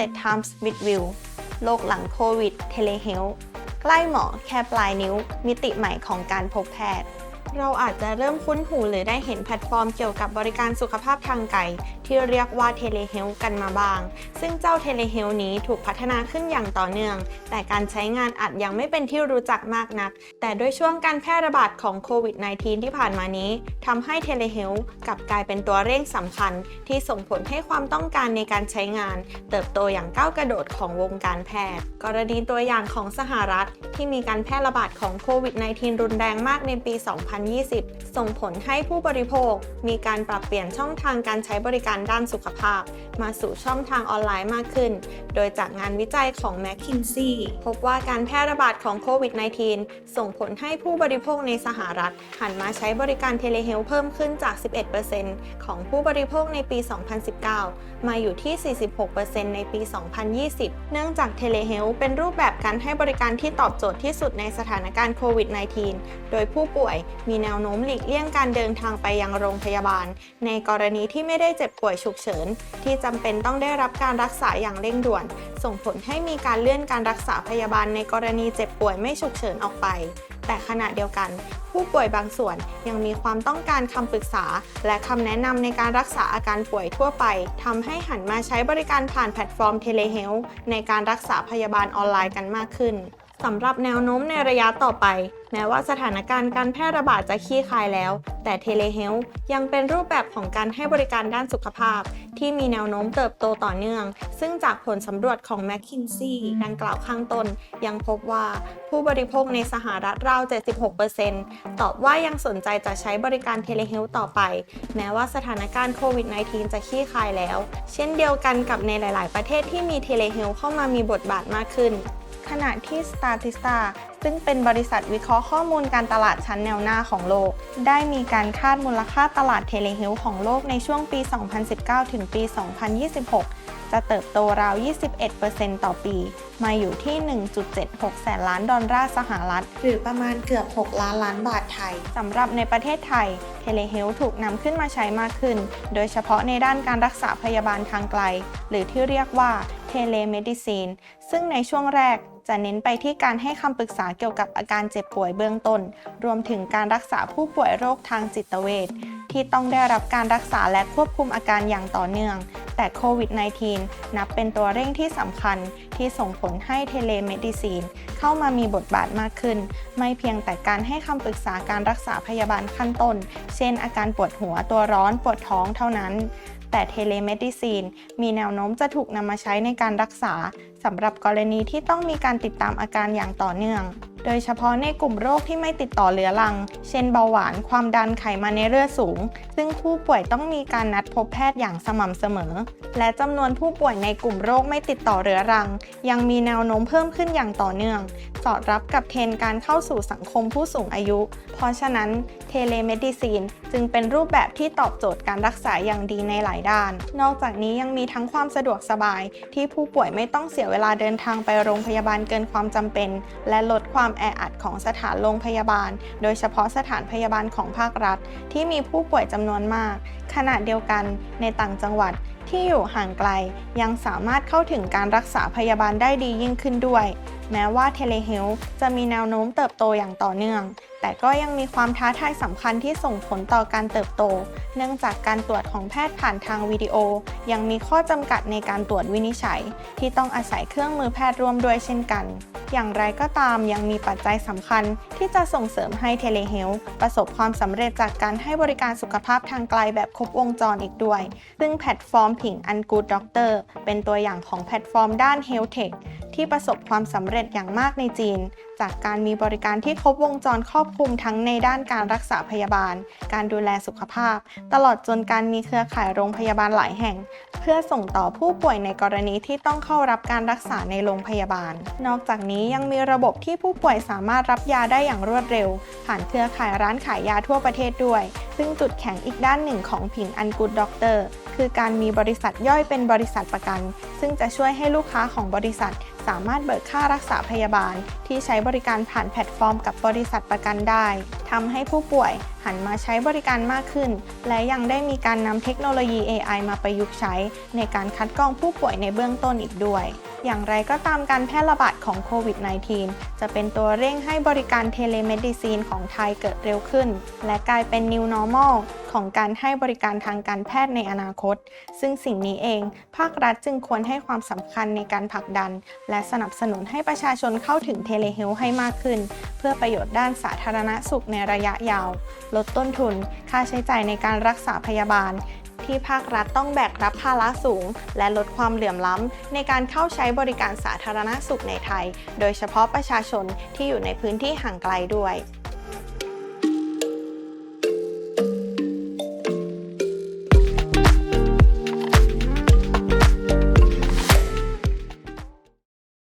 Countless Times with View โลกหลังโควิด Telehealth ใกล้หมอแค่ปลายนิ้ว มิติใหม่ของการพบแพทย์ เราอาจจะเริ่มคุ้นหูหรือได้เห็นแพลตฟอร์มเกี่ยวกับบริการสุขภาพทางไกล ที่เรียกว่า Telehealth กันมาบ้าง ซึ่งเจ้า Telehealth นี้ถูกพัฒนาขึ้นอย่างต่อเนื่อง แต่การใช้งานอาจยังไม่เป็นที่รู้จักมากนัก แต่ด้วยช่วงการแพร่ระบาดของโควิด -19 ที่ผ่านมานี้ทำให้ Telehealth กลับกลายเป็นตัวเร่งสำคัญ ที่ส่งผลให้ความต้องการในการใช้งาน เติบโตอย่างก้าวกระโดดของวงการแพทย์ กรณีตัวอย่างของสหรัฐที่มีการแพร่ระบาดของโควิด -19 รุนแรงมากในปี 2020 ส่งผลให้ผู้บริโภค มีการปรับเปลี่ยนช่องทางการใช้บริการด้านสุขภาพ มาสู่ช่องทางออนไลน์มากขึ้น โดยจากงานวิจัยของ McKinsey พบว่าการแพร่ระบาดของโควิด -19 ส่งผลให้ผู้บริโภคในสหรัฐ หันมาใช้บริการเทเลเฮลเพิ่มขึ้นจาก 11%ของผู้บริโภคในปี 2019 มาอยู่ที่ 46%ในปี 2020 เนื่องจากเทเลเฮลเป็นรูปแบบการให้บริการที่ตอบโจทย์ที่สุดในสถานการณ์โควิด -19 โดยผู้ป่วยมีแนวโน้มหลีกเลี่ยงการเดินทางไปยังโรงพยาบาล ในกรณีที่ไม่ได้เจ็บป่วยฉุกเฉิน ที่จำเป็นต้องได้รับการรักษาอย่างเร่งด่วน ส่งผลให้มีการเลื่อนการรักษาพยาบาลในกรณีเจ็บป่วยไม่ฉุกเฉินออกไป แต่ขณะเดียวกัน ผู้ป่วยบางส่วนยังมีความต้องการคำปรึกษา และคำแนะนำในการรักษาอาการป่วยทั่วไปทำให้หันมาใช้บริการผ่านแพลตฟอร์มเทเลเฮลในการรักษาพยาบาลออนไลน์กันมากขึ้น สำหรับแนวโน้มในระยะต่อไป แม้ว่าสถานการณ์การแพร่ระบาดจะคลี่คลายแล้ว แต่เทเลเฮลยังเป็นรูปแบบของการให้บริการด้านสุขภาพ ที่มีแนวโน้มเติบโตต่อเนื่อง ซึ่งจากผลสำรวจของ McKinsey ดังกล่าวข้างต้น ยังพบว่าผู้บริโภคในสหรัฐราว 76%ตอบว่ายังสนใจจะใช้บริการเทเลเฮลต่อไป แม้ว่าสถานการณ์โควิด -19 จะคลี่คลายแล้ว เช่นเดียวกันกับในหลาย ๆ ประเทศที่มีเทเลเฮลเข้ามามีบทบาทมากขึ้น ขณะที่ Statista ซึ่งเป็นบริษัทวิเคราะห์ข้อมูลการตลาดชั้นแนวหน้าของโลก ได้มีการคาดมูลค่าตลาดเทเลเฮลของโลกในช่วงปี 2019 ถึงปี 2026 จะเติบโตราว 21%ต่อปี มาอยู่ที่ 1.76 แสนล้านดอลลาร์สหรัฐ หรือประมาณเกือบ 6 ล้านล้านบาทไทย สำหรับในประเทศไทย เทเลเฮลถูกนำขึ้นมาใช้มากขึ้น โดยเฉพาะในด้านการรักษาพยาบาลทางไกล หรือที่เรียกว่าเทเลเมดิซีน ซึ่งในช่วงแรก จะเน้นไปที่การให้คำปรึกษาเกี่ยวกับอาการเจ็บป่วยเบื้องต้น รวมถึงการรักษาผู้ป่วยโรคทางจิตเวชที่ต้องได้รับการรักษาและควบคุมอาการอย่างต่อเนื่อง แต่โควิด -19 นับเป็นตัวเร่งที่สำคัญที่ส่งผลให้เทเลเมดิซีนเข้ามามีบทบาทมากขึ้น ไม่เพียงแต่การให้คำปรึกษาการรักษาพยาบาลขั้นต้น เช่นอาการปวดหัวตัวร้อนปวดท้องเท่านั้น แต่เทเลเมดิซีนมีแนวโน้มจะถูกนำมาใช้ในการรักษาสำหรับกรณีที่ต้องมีการติดตามอาการอย่างต่อเนื่อง โดยเฉพาะในกลุ่มโรคที่ไม่ติดต่อเรื้อรัง เช่นเบาหวาน ความดันไขมันในเลือดสูง ซึ่งผู้ป่วยต้องมีการนัดพบแพทย์อย่างสม่ำเสมอ และจำนวนผู้ป่วยในกลุ่มโรคไม่ติดต่อเรื้อรัง ยังมีแนวโน้มเพิ่มขึ้นอย่างต่อเนื่อง สอดรับกับเทรนการเข้าสู่สังคมผู้สูงอายุ เพราะฉะนั้นเทเลเมดิซีนจึงเป็นรูปแบบที่ตอบโจทย์การรักษาอย่างดีในหลายด้าน นอกจากนี้ยังมีทั้งความสะดวกสบาย ที่ผู้ป่วยไม่ต้องเสียเวลาเดินทางไปโรงพยาบาลเกินความจำเป็น และลดความแออัดของสถานโรงพยาบาล โดยเฉพาะสถานพยาบาลของภาครัฐ ที่มีผู้ป่วยจำนวนมาก ขณะเดียวกันในต่างจังหวัด ที่อยู่ห่างไกล ยังสามารถเข้าถึงการรักษาพยาบาลได้ดียิ่งขึ้นด้วย แม้ว่าเทเลเฮลจะมีแนวโน้มเติบโตอย่างต่อเนื่อง แต่ก็ยังมีความท้าทายสำคัญที่ส่งผลต่อการเติบโต เนื่องจากการตรวจของแพทย์ผ่านทางวิดีโอ ยังมีข้อจำกัดในการตรวจวินิจฉัย ที่ต้องอาศัยเครื่องมือแพทย์ร่วมด้วยเช่นกันอย่างไรก็ตามยังมีปัจจัยสำคัญที่จะส่งเสริมให้เทเลเฮลประสบความสำเร็จจากการให้บริการสุขภาพทางไกลแบบครบวงจรอีกด้วย ซึ่งแพลตฟอร์มถึงอันกูดด็อกเตอร์เป็นตัวอย่างของแพลตฟอร์มด้าน Health Tech ที่ประสบความสำเร็จอย่างมากในจีน จากการมีบริการที่ครบวงจรครอบคลุมทั้งในด้านการรักษาพยาบาล การดูแลสุขภาพ ตลอดจนการมีเครือข่ายโรงพยาบาลหลายแห่ง เพื่อส่งต่อผู้ป่วยในกรณีที่ต้องเข้ารับการรักษาในโรงพยาบาล นอกจากนี้ยังมีระบบที่ผู้ป่วยสามารถรับยาได้อย่างรวดเร็ว ผ่านเครือข่ายร้านขายยาทั่วประเทศด้วย ซึ่งจุดแข็งอีกด้านหนึ่งของผิงอันกูดด็อกเตอร์คือการมีบริษัทย่อยเป็นบริษัทประกัน ซึ่งจะช่วยให้ลูกค้าของบริษัท สามารถเบิกค่ารักษาพยาบาล ที่ใช้บริการผ่านแพลตฟอร์มกับบริษัทประกันได้ทำให้ผู้ป่วยหันมาใช้บริการมากขึ้น และยังได้มีการนำเทคโนโลยี AI มาประยุกต์ใช้ ในการคัดกรองผู้ป่วยในเบื้องต้นอีกด้วย อย่างไรก็ตามการแพร่ระบาดของโควิด -19 จะเป็นตัวเร่งให้บริการเทเลเมดิซีนของไทยเกิดเร็วขึ้น และกลายเป็น New Normal ของการให้บริการทางการแพทย์ในอนาคต ซึ่งสิ่งนี้เอง ภาครัฐจึงควรให้ความสำคัญในการผลักดัน และสนับสนุนให้ประชาชนเข้าถึงเทเลเฮลให้มากขึ้น เพื่อประโยชน์ด้านสาธารณสุขในระยะยาว ลดต้นทุน ค่าใช้จ่ายในการรักษาพยาบาล ที่ภาครัฐต้องแบกรับภาระสูง และลดความเหลื่อมล้ำในการเข้าใช้บริการสาธารณสุขในไทย โดยเฉพาะประชาชนที่อยู่ในพื้นที่ห่างไกลด้วย